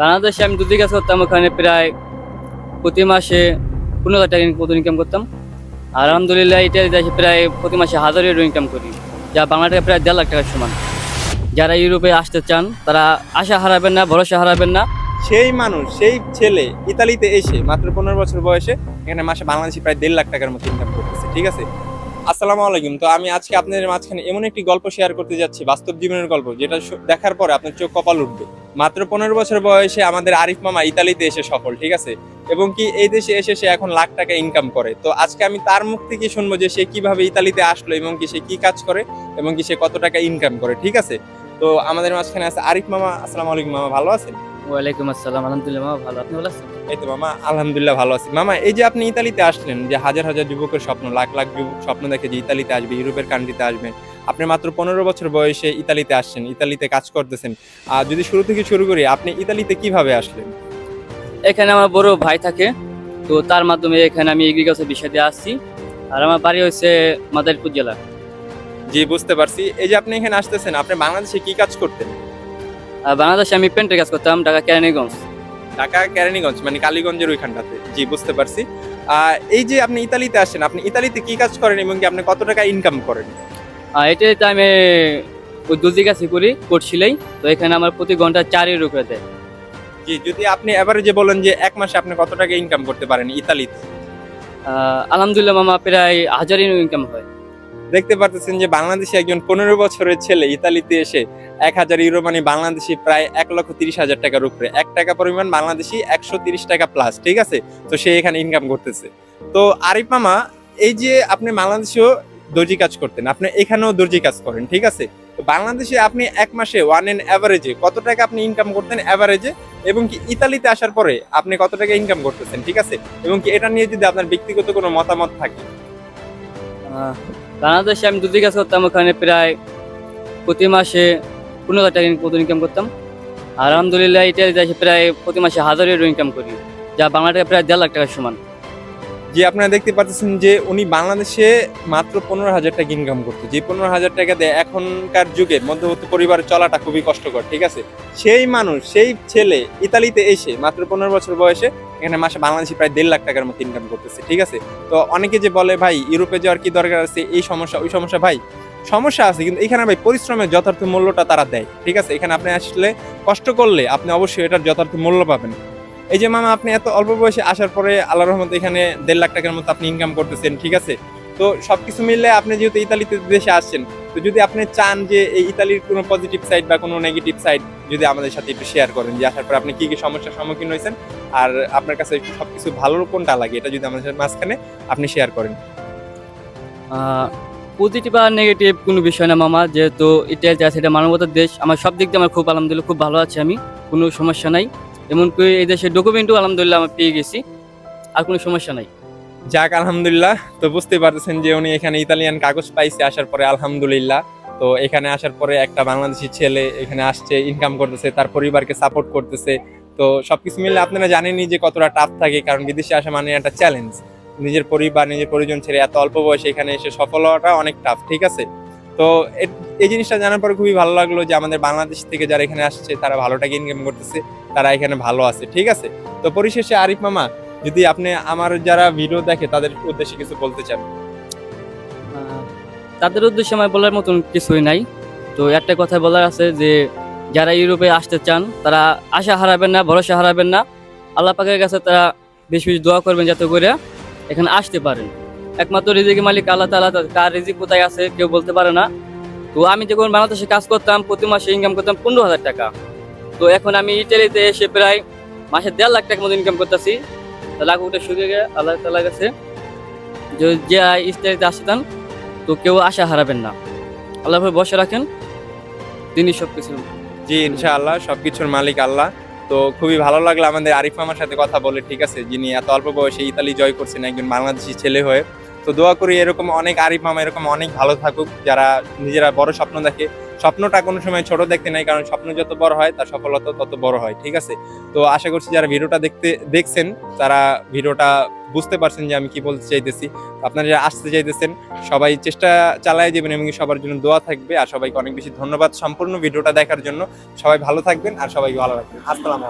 বাংলাদেশে আমি দুধের কাজ করতাম, ওখানে প্রায় প্রতি মাসে পনেরো হাজার টাকা মতো ইনকাম করতাম। আর আলহামদুলিল্লাহ এটা দেশে প্রায় প্রতি মাসে হাজারের ইনকাম করি, যা বাংলা টাকা প্রায় দেড় লাখ টাকার সমান। যারা ইউরোপে আসতে চান, তারা আশা হারাবেন না, ভরসা হারাবেন না। সেই মানুষ, সেই ছেলে ইতালিতে এসে, মাত্র পনেরো বছর বয়সে, এখানে মাসে বাংলাদেশি প্রায় দেড় লাখ টাকার মতো ইনকাম করতেছে, ঠিক আছে? আসসালামু আলাইকুম। তো আমি আজকে আপনাদের মাঝখানে এমন একটি গল্প শেয়ার করতে যাচ্ছি, বাস্তব জীবনের গল্প, যেটা দেখার পরে আপনার চোখ কপাল উঠবে। মাত্র পনেরো বছর বয়সে আমাদের আরিফ মামা ইতালিতে এসে সফল, ঠিক আছে? এবং কি এই দেশে এসে সে এখন লাখ টাকা ইনকাম করে। তো আজকে আমি তার মুখ থেকে শুনব যে সে কীভাবে ইতালিতে আসলো এবং কি সে কি কাজ করে এবং কি সে কত টাকা ইনকাম করে, ঠিক আছে? তো আমাদের মাঝখানে আছে আরিফ মামা। আসসালামু আলাইকুম মামা, ভালো আছেন? ওয়ালাইকুম আসসালাম আলহামদুলিল্লাহ মামা ভালো। আপনি ভালো আছেন? এই তো মামা আলহামদুলিল্লাহ ভালো আছি। মামা এই যে আপনি ইতালিতে আসলেন যে হাজার হাজার যুবকের স্বপ্ন লাখ লাখ যুবক স্বপ্ন দেখে যে ইতালিতে আসবে ইউরোপের কান্ট্রিতে আসবে আপনি মাত্র পনেরো বছর বয়সে ইতালিতে আসছেন ইতালিতে কাজ করতেছেন। আর যদি শুরু থেকে শুরু করি আপনি ইতালিতে কীভাবে আসলেন? এখানে আমার বড় ভাই থাকে তো তার মাধ্যমে এখানে আমি এগ্রিকালচার বিষয় দিয়ে আসছি। আর আমার বাড়ি হচ্ছে মাদারীপুর জেলা। জি বুঝতে পারছি। এই যে আপনি এখানে আসতেছেন আপনি বাংলাদেশে কি কাজ করতেন? বাংলাদেশে আমি পেন্টের কাজ করতাম ঢাকা কেরানীগঞ্জ। ঢাকা কেরানীগঞ্জ মানে কালীগঞ্জের ওইখানটাতে জি বুঝতে পারছি। এই যে আপনি ইতালিতে আসছেন আপনি ইতালিতে কি কাজ করেন এবং কি আপনি কত টাকা ইনকাম করেন? এটাতে আমি ওই কাছে করি করছিলাই তো এখানে আমার প্রতি ঘণ্টা চারের উপরে দেয়। জি যদি আপনি এবারে যে বলেন যে এক মাসে আপনি কত টাকা ইনকাম করতে পারেন ইতালিতে? আলহামদুলিল্লাহ মামা প্রায় হাজারই ইনকাম হয়। দেখতে পারতেছেন যে বাংলাদেশে একজন পনেরো বছরের ছেলে ইতালিতে এসে এক হাজার ইউরো মানে বাংলাদেশি প্রায় এক লক্ষ তিরিশ হাজার টাকার উপরে। এক টাকা পরিমাণ বাংলাদেশি, একশো তিরিশ টাকা প্লাস ঠিক আছে? তো সে এখানে ইনকাম করতেছে। তো আরিফ মামা, এই যে আপনি বাংলাদেশেও দর্জি কাজ করতেন, আপনি এখানেও দর্জি কাজ করেন, ঠিক আছে? তো বাংলাদেশে আপনি এক মাসে ওয়ান এন অ্যাভারেজে কত টাকা আপনি ইনকাম করতেন অ্যাভারেজে এবং কি ইতালিতে আসার পরে আপনি কত টাকা ইনকাম করতেছেন, ঠিক আছে? এবং কি এটা নিয়ে যদি আপনার ব্যক্তিগত কোনো মতামত থাকে? বাংলাদেশে আমি দুধি কাজ করতাম, ওখানে প্রায় প্রতি মাসে পনেরো হাজার টাকা ইনকাম করতাম। আলহামদুলিল্লাহ দেশে প্রায় প্রতি মাসে হাজারের ইনকাম করি, যা বাংলা টাকা প্রায় দেড় লাখ টাকার সমান। যে আপনারা দেখতে পাচ্ছেন যে উনি বাংলাদেশে মাত্র পনেরো হাজার টাকা ইনকাম করতো। যে পনেরো হাজার টাকা দেয় এখনকার যুগে মধ্যবর্তী পরিবারে চলাটা খুবই কষ্টকর, ঠিক আছে? সেই মানুষ, সেই ছেলে ইতালিতে এসে মাত্র পনেরো বছর বয়সে এখানে মাসে বাংলাদেশে প্রায় দেড় লাখ টাকার মতো ইনকাম করতেছে, ঠিক আছে? তো অনেকে যে বলে, ভাই, ইউরোপে যাওয়ার কি দরকার আছে? এই সমস্যা, ওই সমস্যা, ভাই। সমস্যা আছে, কিন্তু এখানে ভাই পরিশ্রমের যথার্থ মূল্যটা তারা দেয়, ঠিক আছে? এখানে আপনি আসলে কষ্ট করলে আপনি অবশ্যই এটার যথার্থ মূল্য পাবেন। এই যে মামা, আপনি এত অল্প বয়সে আসার পরে আল্লাহ রহমত এখানে দেড় লাখ টাকার মতো আপনি ইনকাম করতেছেন, ঠিক আছে? তো সবকিছু মিললে আপনি যেহেতু ইতালিতে দেশে আসছেন, তো যদি আপনি চান যে এই ইতালির কোনো পজিটিভ সাইড বা কোনো নেগেটিভ সাইড যদি আমাদের সাথে একটু শেয়ার করেন, যে আসার পর আপনি কি কি সমস্যার সম্মুখীন হয়েছেন, আর আপনার কাছে একটু সবকিছু ভালো কোনটা লাগে, এটা যদি আমাদের মাঝখানে আপনি শেয়ার করেন। পজিটিভ আর নেগেটিভ কোনো বিষয় না মামা, যেহেতু ইটালি আছে, এটা মানবতার দেশ, আমার সব দিক দিয়ে আমার খুব আলহামদুলিল্লাহ, খুব ভালো আছে আমি, কোনো সমস্যা নাই। এমনকি এই দেশের ডকুমেন্টও আলহামদুলিল্লাহ আমি পেয়ে গেছি। আর কোনো সমস্যা নাই। যাক, আলহামদুলিল্লাহ। তো বুঝতে পারতেছেন যে উনি এখানে ইতালিয়ান কাগজ পাইছে, আসার পরে আলহামদুলিল্লাহ। তো এখানে আসার পরে একটা বাংলাদেশি ছেলে এখানে আসছে ইনকাম করতেছে, তার পরিবারকে সাপোর্ট করতেছে। তো সবকিছু মিলে আপনারা জানেনই যে কতটা টাফ থাকে, কারণ বিদেশে আসা মানে একটা চ্যালেঞ্জ নিজের পরিবার, নিজের পরিজন ছেড়ে এত অল্প বয়সে এখানে এসে সফল হওয়াটা অনেক টাফ ঠিক আছে? তো এই জিনিসটা জানার পর খুবই ভালো লাগল যে আমাদের বাংলাদেশ থেকে যারা এখানে আসছে, তারা ভালো টাকা ইনকাম করতেছে, তারা এখানে ভালো আছে, ঠিক আছে? তো পরিশেষে আরিফ মামা, যদি আপনি আমার যারা ভিডিও দেখে তাদের উদ্দেশ্যে কিছু বলতে চান। তাদের উদ্দেশ্যে আমার বলার মতন কিছুই নাই। তো একটা কথা বলার আছে যে, যারা ইউরোপে আসতে চান, তারা আশা হারাবেন না, ভরসা হারাবেন না। আল্লাহ পাকের কাছে তারা বেশি বেশি দোয়া করবেন যাতে করে এখানে আসতে পারেন। একমাত্র রিজিকের মালিক আল্লাহ তালা কার রিজিক কোথায় আছে কেউ বলতে পারে না। তো আমি যখন বাংলাদেশে কাজ করতাম, প্রতি মাসে ইনকাম করতাম পনেরো হাজার টাকা। তো এখন আমি ইটালিতে এসে প্রায় মাসে দেড় লাখ টাকার মতো ইনকাম করতেছি। লাখ শুরু গিয়ে আল্লাহ তালার কাছে। যে ইস্তারিতে আসতেন, তো কেউ আশা হারাবেন না। আল্লাহ বসে রাখেন, তিনি সব কিছু জি, ইনশাআল্লাহ, সবকিছুর মালিক আল্লাহ। তো খুবই ভালো লাগল আমাদের আরিফ মামার সাথে কথা বলে, ঠিক আছে? যিনি এত অল্প বয়সে ইতালি জয় করছেন, একজন বাংলাদেশি ছেলে হয়ে। তো দোয়া করি এরকম অনেক আরিফ মামা এরকম অনেক ভালো থাকুক, যারা নিজেরা বড় স্বপ্ন দেখে। স্বপ্নটা কোনো সময় ছোট দেখতে নাই, কারণ স্বপ্ন যত বড় হয়, তার সফলতা তত বড় হয়, ঠিক আছে? তো আশা করছি যারা ভিডিওটা দেখতে, দেখছেন, তারা ভিডিওটা বুঝতে পারছেন যে আমি কি বলতে চাইতেছি। আপনারা যারা আসতে চাইতেছেন, সবাই চেষ্টা চালায় যাবেন এবং সবার জন্য দোয়া থাকবে। আর সবাইকে অনেক বেশি ধন্যবাদ সম্পূর্ণ ভিডিওটা দেখার জন্য। সবাই ভালো থাকবেন আর সবাই ভালো রাখবেন। আসসালাম